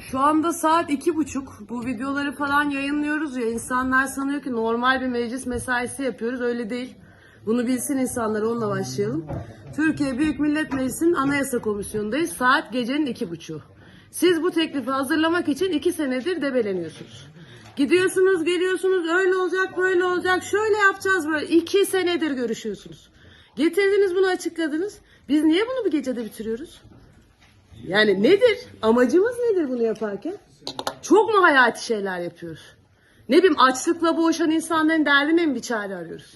Şu anda saat iki buçuk. Bu videoları falan yayınlıyoruz ya. insanlar sanıyor ki normal bir meclis mesaisi yapıyoruz. Öyle değil. Bunu bilsin insanlar onunla başlayalım. Türkiye Büyük Millet Meclisi'nin Anayasa Komisyonu'ndayız. Saat gecenin iki buçuğu. Siz bu teklifi hazırlamak için iki senedir debeleniyorsunuz. Gidiyorsunuz, geliyorsunuz, öyle olacak, böyle olacak, şöyle yapacağız böyle. İki senedir görüşüyorsunuz. Getirdiniz bunu açıkladınız. Biz niye bunu bir gecede bitiriyoruz? Yani nedir? Amacımız nedir bunu yaparken? Çok mu hayati şeyler yapıyoruz? Ne bileyim açlıkla boğuşan insanların derdine mi bir çare arıyoruz?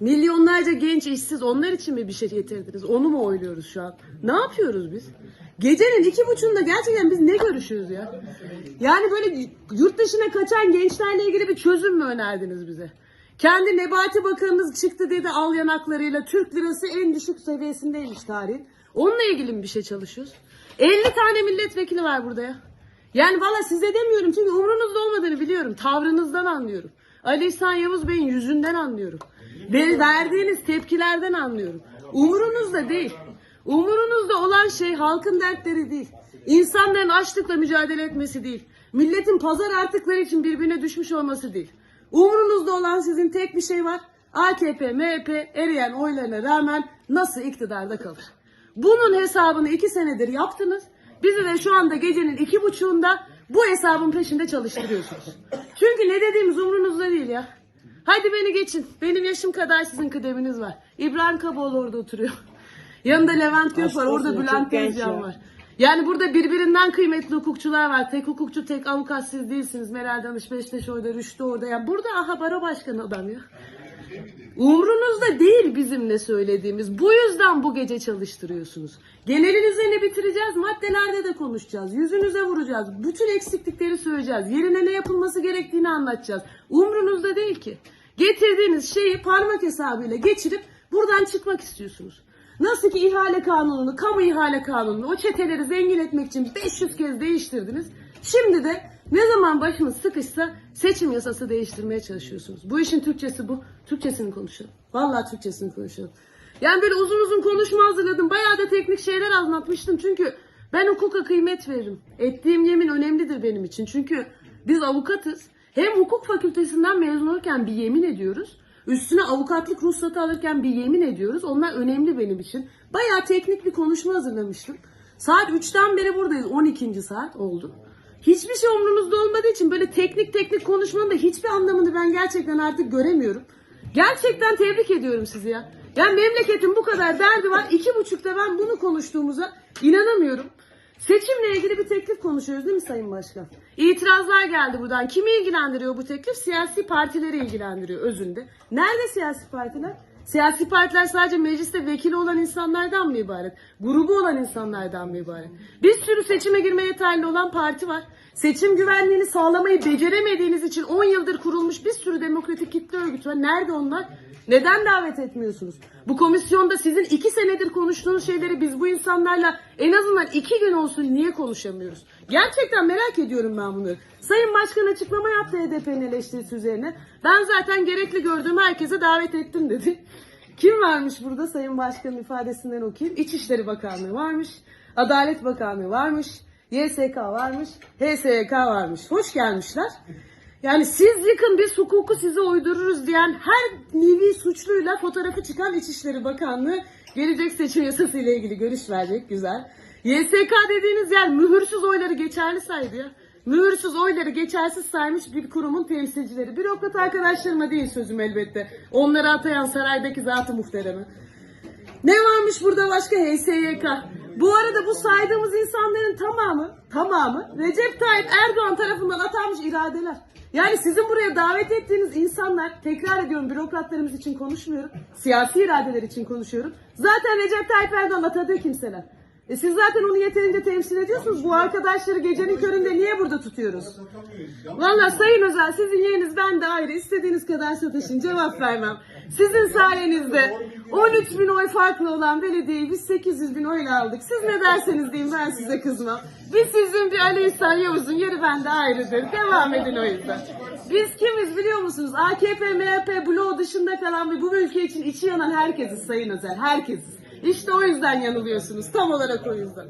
Milyonlarca genç işsiz onlar için mi bir şey getirdiniz? Onu mu oyluyoruz şu an? Ne yapıyoruz biz? Gecenin iki buçuğunda gerçekten biz ne görüşüyoruz ya? Yani böyle yurt dışına kaçan gençlerle ilgili bir çözüm mü önerdiniz bize? Kendi Nebati Bakanınız çıktı dedi al yanaklarıyla Türk lirası en düşük seviyesindeymiş tarihin. Onunla ilgili mi bir şey çalışıyoruz? 50 tane milletvekili var burada ya. Yani valla size demiyorum çünkü umrunuzda olmadığını biliyorum. Tavrınızdan anlıyorum. Ali İhsan Yavuz Bey'in yüzünden anlıyorum. Ve verdiğiniz tepkilerden anlıyorum. Umurunuzda değil. Umurunuzda olan şey halkın dertleri değil. İnsanların açlıkla mücadele etmesi değil. Milletin pazar artıkları için birbirine düşmüş olması değil. Umurunuzda olan sizin tek bir şey var. AKP, MHP eriyen oylarına rağmen nasıl iktidarda kalır? Bunun hesabını iki senedir yaptınız. Bizi de şu anda gecenin iki buçuğunda bu hesabın peşinde çalıştırıyorsunuz. Çünkü ne dediğimiz umrunuzda değil ya. Hadi beni geçin. Benim yaşım kadar sizin kıdeminiz var. İbrahim Kaboğlu orada oturuyor. Yanında Levent Gök var. Orada Bülent Tezcan var. Yani burada birbirinden kıymetli hukukçular var. Tek hukukçu, tek avukat siz değilsiniz. Meral Danış, Beşteş orada, Rüştü orada. Yani burada aha baro başkanı adam ya. Umrunuzda değil bizim ne söylediğimiz. Bu yüzden bu gece çalıştırıyorsunuz. Genelin üzerine bitireceğiz. Maddelerde de konuşacağız. Yüzünüze vuracağız. Bütün eksiklikleri söyleyeceğiz. Yerine ne yapılması gerektiğini anlatacağız. Umrunuzda değil ki. Getirdiğiniz şeyi parmak hesabıyla geçirip buradan çıkmak istiyorsunuz. Nasıl ki ihale kanununu, kamu ihale kanununu o çeteleri zengin etmek için 500 kez değiştirdiniz. Şimdi de ne zaman başınız sıkışsa seçim yasası değiştirmeye çalışıyorsunuz. Bu işin Türkçesi bu. Türkçesini konuşalım. Vallahi Türkçesini konuşalım. Yani böyle uzun uzun konuşma hazırladım. Bayağı da teknik şeyler anlatmıştım. Çünkü ben hukuka kıymet veririm. Ettiğim yemin önemlidir benim için. Çünkü biz avukatız. Hem hukuk fakültesinden mezun olurken bir yemin ediyoruz. Üstüne avukatlık ruhsatı alırken bir yemin ediyoruz. Onlar önemli benim için. Bayağı teknik bir konuşma hazırlamıştım. Saat 3'ten beri buradayız. 12. saat oldu. Hiçbir şey umrunuzda olmadığı için böyle teknik teknik konuşmanın da hiçbir anlamını ben gerçekten artık göremiyorum. Gerçekten tebrik ediyorum sizi ya. Yani memleketin bu kadar derdi var. İki buçukta ben bunu konuştuğumuza inanamıyorum. Seçimle ilgili bir teklif konuşuyoruz değil mi Sayın Başkan? İtirazlar geldi buradan. Kimi ilgilendiriyor bu teklif? Siyasi partileri ilgilendiriyor özünde. Nerede siyasi partiler? Siyasi partiler sadece mecliste vekili olan insanlardan mı ibaret? Grubu olan insanlardan mı ibaret? Bir sürü seçime girme yeterli olan parti var. Seçim güvenliğini sağlamayı beceremediğiniz için 10 yıldır kurulmuş bir sürü demokratik kitle örgütü var. Nerede onlar? Neden davet etmiyorsunuz? Bu komisyonda sizin iki senedir konuştuğunuz şeyleri biz bu insanlarla en azından iki gün olsun niye konuşamıyoruz? Gerçekten merak ediyorum ben bunları. Sayın Başkan açıklama yaptı HDP'nin eleştirisi üzerine. Ben zaten gerekli gördüğüm herkese davet ettim dedi. Kim varmış burada Sayın Başkan'ın ifadesinden okuyayım. İçişleri Bakanlığı varmış. Adalet Bakanlığı varmış. YSK varmış. HSYK varmış. Hoş gelmişler. Yani siz yıkın biz hukuku size uydururuz diyen her nevi suçluyla fotoğrafı çıkan İçişleri Bakanlığı gelecek seçim yasası ile ilgili görüş verecek. Güzel. YSK dediğiniz yer mühürsüz oyları geçerli saydı ya. Mühürsüz oyları geçersiz saymış bir kurumun temsilcileri. Bürokrat arkadaşlarıma değil sözüm elbette. Onları atayan saraydaki zatı muhteremi. Ne varmış burada başka HSYK? Bu arada bu saydığımız insanların tamamı, tamamı Recep Tayyip Erdoğan tarafından atanmış iradeler. Yani sizin buraya davet ettiğiniz insanlar, tekrar ediyorum bürokratlarımız için konuşmuyorum, siyasi iradeler için konuşuyorum. Zaten Recep Tayyip Erdoğan atadığı kimseler. E siz zaten onu yeterince temsil ediyorsunuz. Bu arkadaşları gecenin köründe niye burada tutuyoruz? Valla Sayın Özel sizin yeriniz ben de ayrı. İstediğiniz kadar sataşın cevap vermem. Sizin sayenizde 13 bin oy farklı olan belediyeyi biz 800 bin oyla aldık. Siz ne derseniz deyin ben size kızmam. Biz sizin bir Ali İhsan Yavuz'un yeri bende ayrıdır. Devam edin o yüzden. Biz kimiz biliyor musunuz? AKP, MHP bloğu dışında kalan ve bu ülke için içi yanan herkesiz Sayın Özel. Herkesiz. İşte o yüzden yanılıyorsunuz. Tam olarak o yüzden.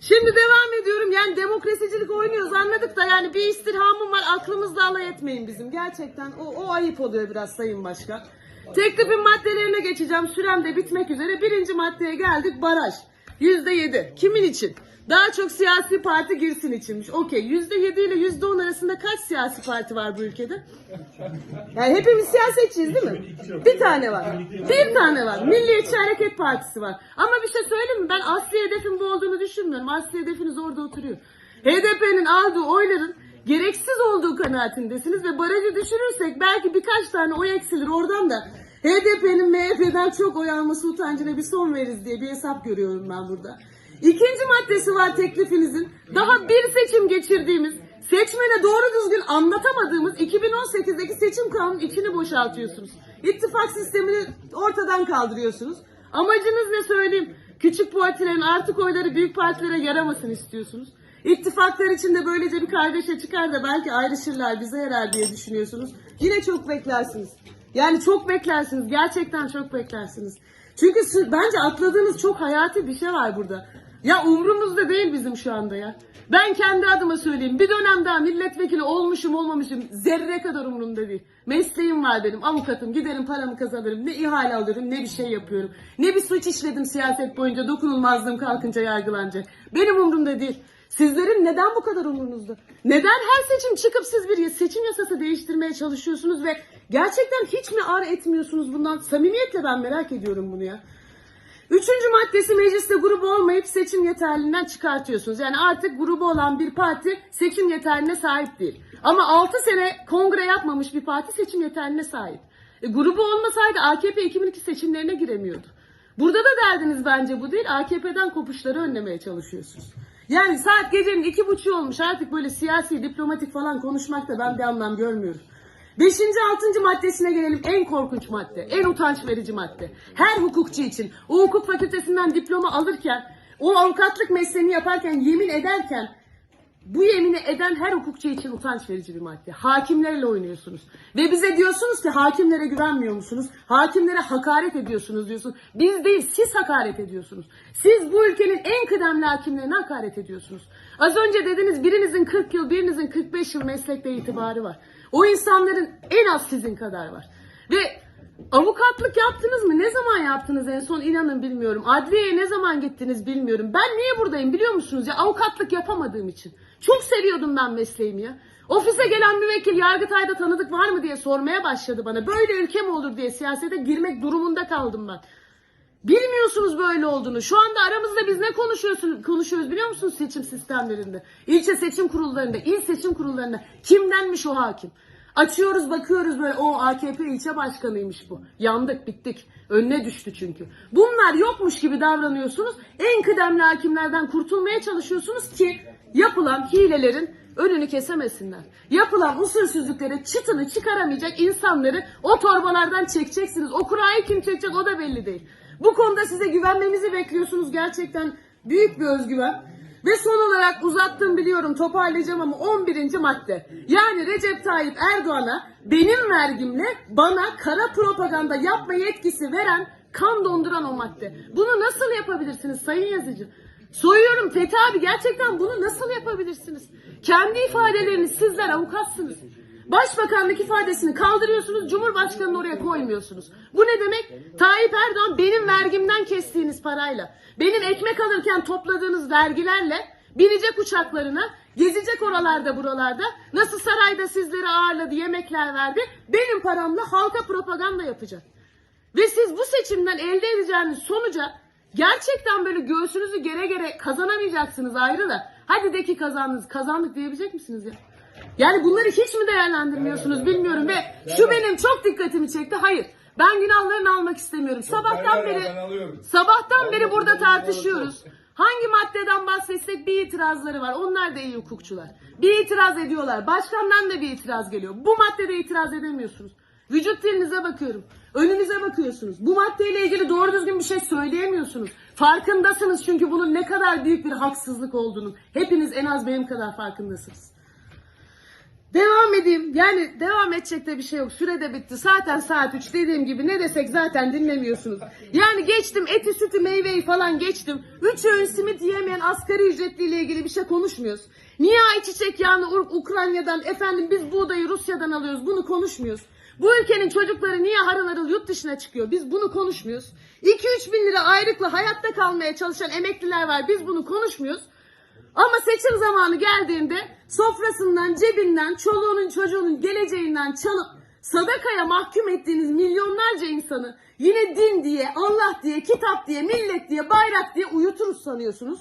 Şimdi devam ediyorum. Yani demokrasicilik oynuyoruz anladık da yani bir istirhamım var. Aklımızla alay etmeyin bizim. Gerçekten o, o ayıp oluyor biraz Sayın Başkan. Teklifin maddelerine geçeceğim. Sürem de bitmek üzere. Birinci maddeye geldik. Baraj. Yüzde yedi. Kimin için? Daha çok siyasi parti girsin içinmiş. Okey. Yüzde yedi ile yüzde on arasında kaç siyasi parti var bu ülkede? Yani hepimiz siyasetçiyiz değil mi? Bir tane var. Bir tane var. Milliyetçi Hareket Partisi var. Ama bir şey söyleyeyim mi? Ben asli hedefin bu olduğunu düşünmüyorum. Asli hedefiniz orada oturuyor. HDP'nin aldığı oyların gereksiz olduğu kanaatindesiniz ve barajı düşürürsek belki birkaç tane oy eksilir oradan da HDP'nin MHP'den çok oy alması utancına bir son veririz diye bir hesap görüyorum ben burada. İkinci maddesi var teklifinizin. Daha bir seçim geçirdiğimiz, seçmene doğru düzgün anlatamadığımız 2018'deki seçim kanunun içini boşaltıyorsunuz. İttifak sistemini ortadan kaldırıyorsunuz. Amacınız ne söyleyeyim? Küçük partilerin artık oyları büyük partilere yaramasın istiyorsunuz. İttifaklar içinde böylece bir kardeşe çıkar da belki ayrışırlar bize yarar diye düşünüyorsunuz. Yine çok beklersiniz. Yani çok beklersiniz. Gerçekten çok beklersiniz. Çünkü bence atladığınız çok hayati bir şey var burada. Ya umrumuzda değil bizim şu anda ya. Ben kendi adıma söyleyeyim. Bir dönem daha milletvekili olmuşum olmamışım zerre kadar umurumda değil. Mesleğim var benim. Avukatım. Giderim paramı kazanırım. Ne ihale alıyorum ne bir şey yapıyorum. Ne bir suç işledim siyaset boyunca dokunulmazlığım kalkınca yargılanacak. Benim umurumda değil. Sizlerin neden bu kadar umurunuzda? Neden her seçim çıkıp siz bir seçim yasası değiştirmeye çalışıyorsunuz ve gerçekten hiç mi ar etmiyorsunuz bundan? Samimiyetle ben merak ediyorum bunu ya. Üçüncü maddesi mecliste grubu olmayıp seçim yeterliliğinden çıkartıyorsunuz. Yani artık grubu olan bir parti seçim yeterliğine sahip değil. Ama 6 sene kongre yapmamış bir parti seçim yeterliğine sahip. E, grubu olmasaydı AKP 2002 seçimlerine giremiyordu. Burada da derdiniz bence bu değil. AKP'den kopuşları önlemeye çalışıyorsunuz. Yani saat gecenin iki buçuğu olmuş artık böyle siyasi, diplomatik falan konuşmakta ben bir anlam görmüyorum. Beşinci, altıncı maddesine gelelim. En korkunç madde, en utanç verici madde. Her hukukçu için o hukuk fakültesinden diploma alırken, o avukatlık mesleğini yaparken, yemin ederken bu yemini eden her hukukçu için utanç verici bir madde. Hakimlerle oynuyorsunuz. Ve bize diyorsunuz ki hakimlere güvenmiyor musunuz? Hakimlere hakaret ediyorsunuz diyorsunuz. Biz değil siz hakaret ediyorsunuz. Siz bu ülkenin en kıdemli hakimlerine hakaret ediyorsunuz. Az önce dediniz birinizin 40 yıl birinizin 45 yıl meslekte itibarı var. O insanların en az sizin kadar var. Ve avukatlık yaptınız mı? Ne zaman yaptınız en son inanın bilmiyorum. Adliyeye ne zaman gittiniz bilmiyorum. Ben niye buradayım biliyor musunuz ya? Avukatlık yapamadığım için. Çok seviyordum ben mesleğimi ya. Ofise gelen müvekkil Yargıtay'da tanıdık var mı diye sormaya başladı bana. Böyle ülke mi olur diye siyasete girmek durumunda kaldım ben. Bilmiyorsunuz böyle olduğunu. Şu anda aramızda biz ne konuşuyorsun, konuşuyoruz biliyor musunuz seçim sistemlerinde? İlçe seçim kurullarında, il seçim kurullarında kimdenmiş o hakim? Açıyoruz bakıyoruz böyle o AKP ilçe başkanıymış bu. Yandık bittik. Önüne düştü çünkü. Bunlar yokmuş gibi davranıyorsunuz. En kıdemli hakimlerden kurtulmaya çalışıyorsunuz ki yapılan hilelerin önünü kesemesinler. Yapılan usulsüzlüklere çıtını çıkaramayacak insanları o torbalardan çekeceksiniz. O kurayı kim çekecek o da belli değil. Bu konuda size güvenmemizi bekliyorsunuz. Gerçekten büyük bir özgüven. Ve son olarak uzattım biliyorum toparlayacağım ama 11. madde. Yani Recep Tayyip Erdoğan'a benim vergimle bana kara propaganda yapma yetkisi veren kan donduran o madde. Bunu nasıl yapabilirsiniz sayın yazıcı? Soruyorum Fethi abi gerçekten bunu nasıl yapabilirsiniz? Kendi ifadeleriniz sizler avukatsınız. Başbakanlık ifadesini kaldırıyorsunuz, Cumhurbaşkanı'nı oraya koymuyorsunuz. Bu ne demek? Tayyip Erdoğan benim vergimden kestiğiniz parayla, benim ekmek alırken topladığınız vergilerle binecek uçaklarına, gezecek oralarda buralarda, nasıl sarayda sizleri ağırladı, yemekler verdi, benim paramla halka propaganda yapacak. Ve siz bu seçimden elde edeceğiniz sonuca gerçekten böyle göğsünüzü gere gere kazanamayacaksınız ayrı da. Hadi de ki kazandınız, kazandık diyebilecek misiniz ya? Yani bunları hiç mi değerlendirmiyorsunuz bilmiyorum ve şu benim çok dikkatimi çekti. Hayır. Ben günahlarını almak istemiyorum. Sabahtan beri sabahtan beri burada tartışıyoruz. Hangi maddeden bahsetsek bir itirazları var. Onlar da iyi hukukçular. Bir itiraz ediyorlar. Başkandan da bir itiraz geliyor. Bu maddede itiraz edemiyorsunuz. Vücut dilinize bakıyorum. Önünüze bakıyorsunuz. Bu maddeyle ilgili doğru düzgün bir şey söyleyemiyorsunuz. Farkındasınız çünkü bunun ne kadar büyük bir haksızlık olduğunu. Hepiniz en az benim kadar farkındasınız. Devam edeyim. Yani devam edecek de bir şey yok. Süre de bitti. Zaten saat 3 dediğim gibi ne desek zaten dinlemiyorsunuz. Yani geçtim eti sütü meyveyi falan geçtim. 3 öğün simit yiyemeyen asgari ücretliyle ilgili bir şey konuşmuyoruz. Niye ayçiçek yağını Ukrayna'dan efendim biz buğdayı Rusya'dan alıyoruz bunu konuşmuyoruz. Bu ülkenin çocukları niye harıl harıl yurt dışına çıkıyor? Biz bunu konuşmuyoruz. 2-3 bin lira ayrıkla hayatta kalmaya çalışan emekliler var. Biz bunu konuşmuyoruz. Ama seçim zamanı geldiğinde sofrasından, cebinden, çoluğunun çocuğunun geleceğinden çalıp sadakaya mahkum ettiğiniz milyonlarca insanı yine din diye, Allah diye, kitap diye, millet diye, bayrak diye uyuturuz sanıyorsunuz.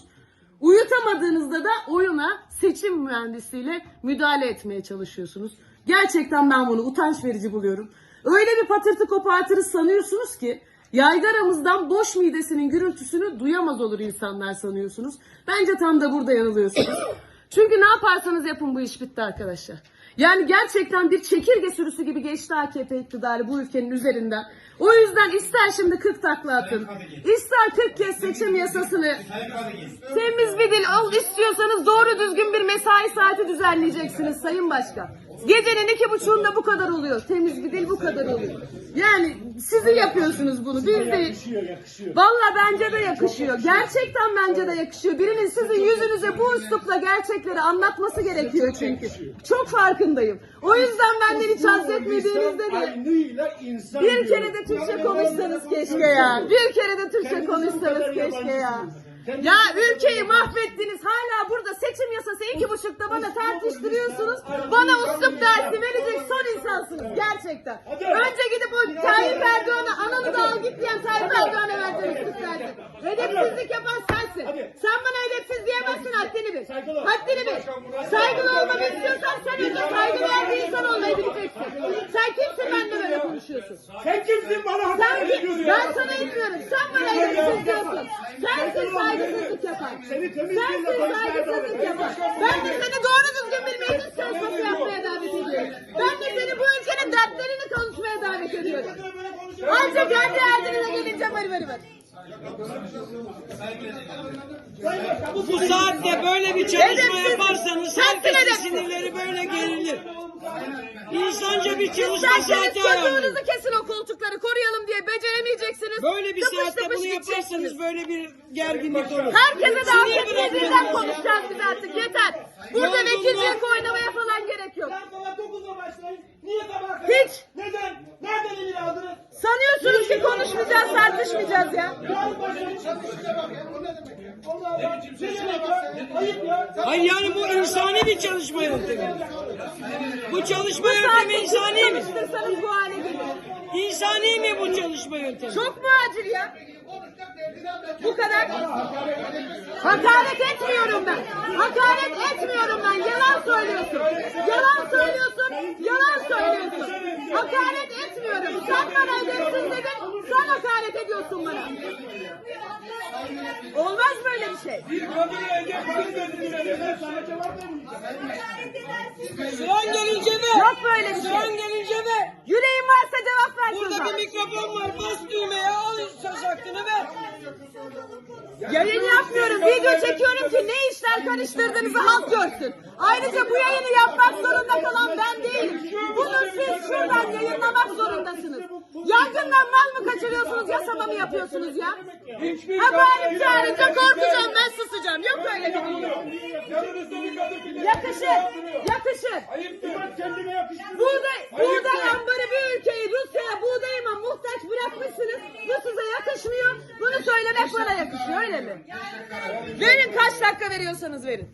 Uyutamadığınızda da oyuna seçim mühendisiyle müdahale etmeye çalışıyorsunuz. Gerçekten ben bunu utanç verici buluyorum. Öyle bir patırtı kopartırız sanıyorsunuz ki yaygaramızdan boş midesinin gürültüsünü duyamaz olur insanlar sanıyorsunuz. Bence tam da burada yanılıyorsunuz. Çünkü ne yaparsanız yapın bu iş bitti arkadaşlar. Yani gerçekten bir çekirge sürüsü gibi geçti AKP iktidarı bu ülkenin üzerinden. O yüzden ister şimdi 40 takla atın, ister 40 kez seçim yasasını temiz bir dil al istiyorsanız doğru düzgün bir mesai saati düzenleyeceksiniz Sayın Başkan. Gecenin iki buçuğunda bu kadar oluyor. Temiz bir dil bu kadar oluyor. Yani sizi yapıyorsunuz bunu. Biz değil. Valla bence de yakışıyor. Gerçekten bence de yakışıyor. Birinin sizin yüzünüze bu üslupla gerçekleri anlatması gerekiyor çünkü. Çok farkındayım. O yüzden benden hiç haz etmediğinizde de bir kere de Türkçe konuşsanız keşke ya. Bir kere de Türkçe konuşsanız keşke ya. Ya ülkeyi mahvettiniz. Hala burada seçim yasası iki buçukta bana tartıştırıyorsunuz. Bana uslup dersi verecek son insansınız gerçekten. Önce gidip o Tayyip Erdoğan'a ananı da al git diyen Tayyip Erdoğan'a verecek uslup dersi. Edepsizlik yapan sensin. Sen bana edepsiz diyemezsin haddini bil. Haddini bil. Saygılı olmamı istiyorsan sen önce saygılı bir insan olmayı bileceksin. Sen kimsin benimle böyle konuşuyorsun? Sen kimsin bana hakaret ediyorsun? Ben sana etmiyorum. Sen bana edepsiz diyorsun. Sensin saygısızlık yapan. Seni temiz konuşmaya saygısızlık davet yapan. Ben de seni doğru düzgün bir meclis çalışması yapmaya davet ediyorum. Ben de seni bu ülkenin dertlerini konuşmaya davet ediyorum. Ancak kendi derdine gelince vır vır vır. Bu saatte böyle bir çalışma yaparsanız herkesin sinirleri böyle gerilir. İnsanca bir çalışma saati ayarlayın. çocuğunuzu kesin o koltukları koruyalım diye beceremeyeceksiniz. Böyle bir Tıpış saatte tıpış bunu yaparsanız böyle bir gerginlik olur. Herkese de bırakın. birden konuşacağız biz artık yeter. Burada Yolsuzluk. vekilcilik oynamaya falan gerek yok. Sabah 9'da başlayın. Niye sabah kadar? Hiç. Neden? Nereden emir aldınız? Sanıyorsunuz ki konuşmayacağız, tartışmayacağız ya. Yarın başlayın. Allah Allah. Ne demek ya? Ayıp ya. Hayır yani bu insani bir çalışma yöntemi. Bu çalışma Bu yöntemi insani mi? bu hale gelir. İnsani mi bu çalışma yöntemi? Çok mu acil ya? Bu kadar. Hakaret etmiyorum ben. Hakaret etmiyorum ben. Yalan söylüyorsun. Yalan söylüyorsun. Yalan söylüyorsun. Hakaret etmiyorum. Sen bana edepsiz dedin. Sen hakaret ediyorsun bana. Olmaz böyle bir şey. Bir sana cevap vermeyeceğim. Sıran gelince ve Yok böyle bir sıran şey. gelince ve Yüreğin varsa cevap ver burada bir mikrofon var. Bas düğmeye al söz hakkını ver. Yayın yapmıyorum. Video çekiyorum ki ne işler karıştırdığınızı halk görsün. Ayrıca bu yayını yapmak zorunda kalan ben değilim. Bunu siz şuradan yayınlamak zorundasınız. Yangından mal mı kaçırıyorsunuz, yasama mı yapıyorsunuz ya? Ha bari çağırınca korkacağım, ben susacağım. Yok öyle bir dünya. De- Yakışır, yakışır. Buğday, buğday ambarı bir ülkeyi Rusya'ya buğdayıma muhtaç bırakmışsınız. Bu size yakışmıyor. Bunu söylemek bana yakışıyor öyle mi? Verin kaç dakika veriyorsanız verin.